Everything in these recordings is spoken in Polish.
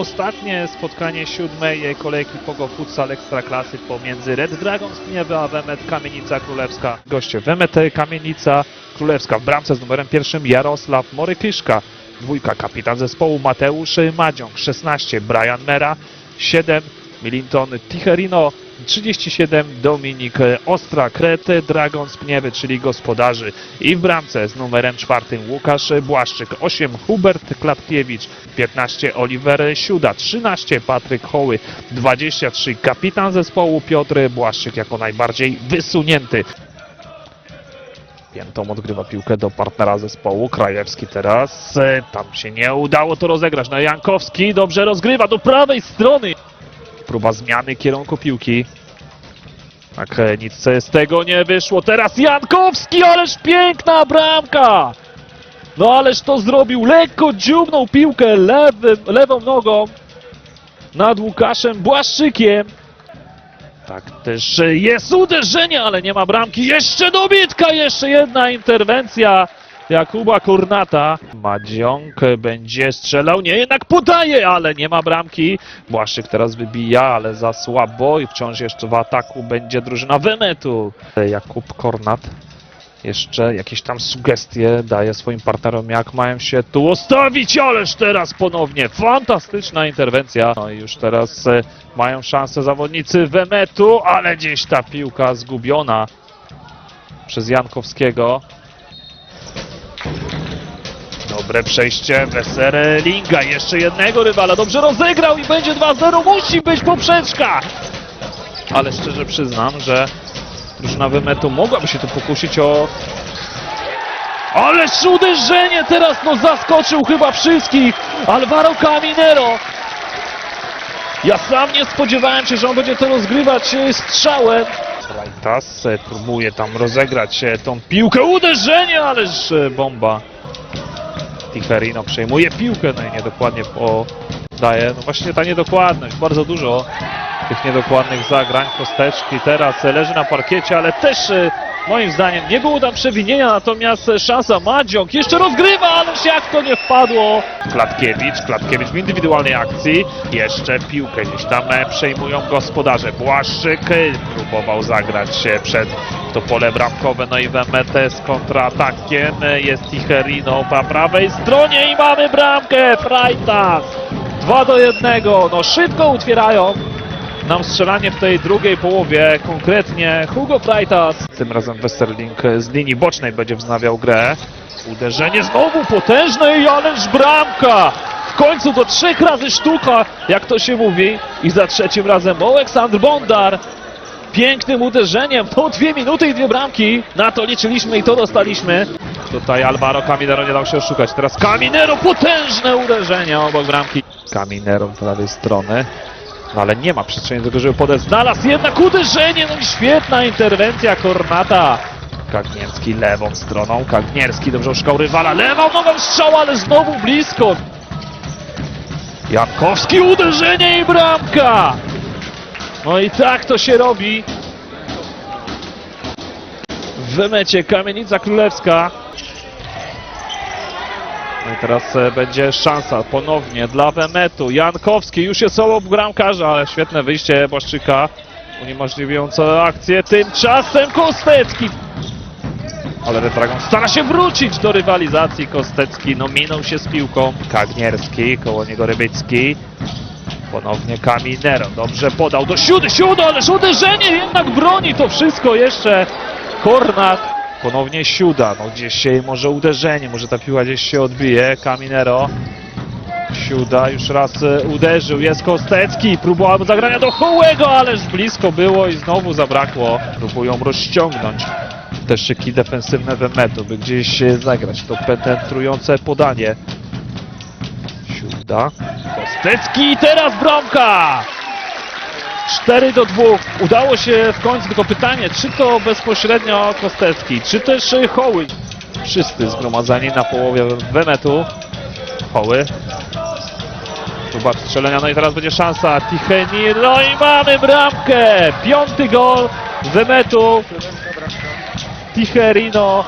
ostatnie spotkanie siódmej kolejki Pogo Futsal Ekstraklasy pomiędzy Red Dragons Gniewy a Wemet Kamienica Królewska. Goście Wemet Kamienica Królewska w bramce z numerem pierwszym Jarosław Morykyszka. Dwójka kapitan zespołu Mateusz Madziąg, 16 Brian Mera, 7 Milinton Ticherino, 37 Dominik Ostra, Krety, Dragons Pniewy, czyli gospodarzy. I w bramce z numerem czwartym Łukasz Błaszczyk, 8 Hubert Klatkiewicz, 15 Oliver Siuda, 13 Patryk Hoły, 23 kapitan zespołu Piotr Błaszczyk jako najbardziej wysunięty. Piętą odgrywa piłkę do partnera zespołu. Krajewski teraz. e, Tam się nie udało to rozegrać. No Jankowski dobrze rozgrywa do prawej strony. Próba zmiany kierunku piłki. Tak, nic z tego nie wyszło. Teraz Jankowski, ależ piękna bramka! No ależ to zrobił. Lekko dziubnął piłkę lewym, lewą nogą nad Łukaszem Błaszczykiem. Tak też jest uderzenie, ale nie ma bramki. Jeszcze dobitka, jeszcze jedna interwencja Jakuba Kurnata. Madziąg będzie strzelał, nie, jednak podaje, ale nie ma bramki. Błaszczyk teraz wybija, ale za słabo i wciąż jeszcze w ataku będzie drużyna Wenetu. Jakub Kornat jeszcze jakieś tam sugestie daje swoim partnerom, jak mają się tu ustawić, ależ teraz ponownie fantastyczna interwencja. No i już teraz e, mają szansę zawodnicy Wenetu, ale gdzieś ta piłka zgubiona przez Jankowskiego. Dobre przejście, Weser Linga, jeszcze jednego rywala, dobrze rozegrał i będzie 2-0, musi być poprzeczka! Ale szczerze przyznam, że drużyna Wymetu mogłaby się tu pokusić o... Ależ uderzenie teraz, no zaskoczył chyba wszystkich Alvaro Caminero. Ja sam nie spodziewałem się, że on będzie to rozgrywać e, strzałem. Rajtas e, próbuje tam rozegrać e, tą piłkę, uderzenie, ależ bomba. Ticherino przejmuje piłkę, no i niedokładnie podaje. No właśnie ta niedokładność, bardzo dużo tych niedokładnych zagrań. Kosteczki teraz leży na parkiecie, ale też e, moim zdaniem nie było tam przewinienia, natomiast szansa Madziąg jeszcze rozgrywa, ależ jak to nie wpadło. Klatkiewicz, Klatkiewicz w indywidualnej akcji. Jeszcze piłkę gdzieś tam e, przejmują gospodarze. Błaszczyk e, próbował zagrać się przed to pole bramkowe, no i Wemete z kontratakiem e, jest Ticherino po prawej stronie i mamy bramkę, Freitas. 2 do 1, no szybko utwierają nam strzelanie w tej drugiej połowie, konkretnie Hugo Freitas. Tym razem Westerling z linii bocznej będzie wznawiał grę. Uderzenie znowu potężne i ależ bramka! W końcu do trzech razy sztuka, jak to się mówi. I za trzecim razem Aleksandr Bondar. Pięknym uderzeniem, to dwie minuty i dwie bramki. Na to liczyliśmy i to dostaliśmy. Tutaj Alvaro Caminero nie dał się oszukać. Teraz Caminero, potężne uderzenie obok bramki. Caminero z prawej strony. No ale nie ma przestrzeni do tego, żeby podać. Znalazł jednak uderzenie, no i świetna interwencja Kornata. Kagniewski lewą stroną, Kagniewski dobrze oszukał rywala, lewą nogą strzał, ale znowu blisko. Jankowski uderzenie i bramka. No i tak to się robi. W wymecie Kamienica Królewska. No i teraz e, będzie szansa ponownie dla Wemetu. Jankowski już jest obok bramkarza, ale świetne wyjście Błaszczyka uniemożliwiające akcję. Tymczasem Kostecki. Ale Red Dragon stara się wrócić do rywalizacji. Kostecki no minął się z piłką. Kagnierski, koło niego Rybicki. Ponownie Kaminero. Dobrze podał do siódy, siódy, ależ uderzenie jednak broni to wszystko jeszcze. Kornat. Ponownie Siuda, no gdzieś się może uderzenie, może ta piła gdzieś się odbije. Caminero. Siuda już raz e, uderzył, jest Kostecki, próbował zagrania do Hołego, ależ blisko było i znowu zabrakło. Próbują rozciągnąć te szyki defensywne Wemetu, by gdzieś e, zagrać to penetrujące podanie. Siuda. Kostecki i teraz bramka! 4 do 2. Udało się w końcu, tylko pytanie, czy to bezpośrednio Kostecki, czy też Hoły? Wszyscy zgromadzeni na połowie Wenetu. Hoły. Próba strzelenia, no i teraz będzie szansa. Ticheni, no i mamy bramkę! Piąty gol Wenetu. Ticherino.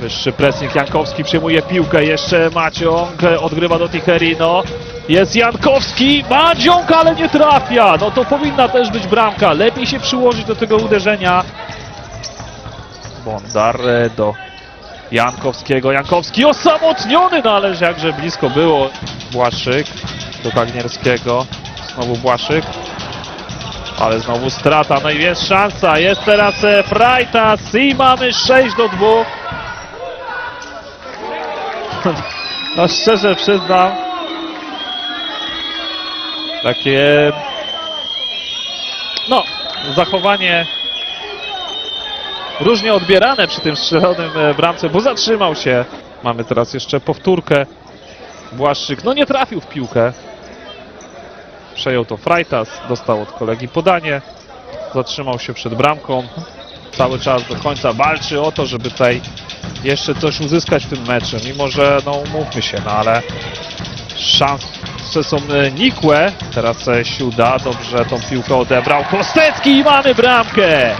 Wyższy pressing, Jankowski przyjmuje piłkę, jeszcze Maciąg odgrywa do Ticherino. Jest Jankowski, Maciąg, ale nie trafia. No to powinna też być bramka. Lepiej się przyłożyć do tego uderzenia. Bondar do Jankowskiego. Jankowski osamotniony, no ależ jakże blisko było. Błaszczyk do Kagnierskiego. Znowu Błaszczyk. Ale znowu strata, no i jest szansa. Jest teraz e, Freitas i mamy 6 do 2. No szczerze przyznam, takie no zachowanie różnie odbierane przy tym strzelonym e, bramce, bo zatrzymał się. Mamy teraz jeszcze powtórkę. Błaszczyk, no nie trafił w piłkę. Przejął to Freitas, dostał od kolegi podanie. Zatrzymał się przed bramką. Cały czas do końca walczy o to, żeby tutaj jeszcze coś uzyskać w tym meczu. Mimo, że no umówmy się, no ale szanse są e, nikłe. Teraz e, Siuda dobrze tą piłkę odebrał. Kostecki i mamy bramkę!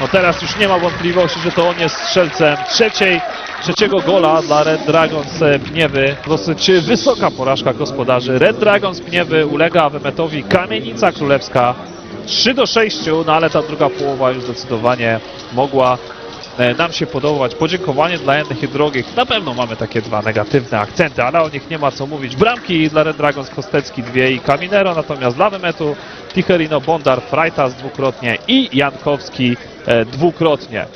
No teraz już nie ma wątpliwości, że to on jest strzelcem trzeciej, trzeciego gola dla Red Dragons e, Pniewy. Dosyć wysoka porażka gospodarzy. Red Dragons Pniewy ulega wymetowi Kamienica Królewska 3 do 6, no ale ta druga połowa już zdecydowanie mogła e, nam się podobać. Podziękowanie dla jednych i drugich. Na pewno mamy takie dwa negatywne akcenty, ale o nich nie ma co mówić. Bramki dla Red Dragons Kostecki dwie i Caminero, natomiast dla wymetu Ticherino, Bondar, Freitas dwukrotnie i Jankowski e, dwukrotnie.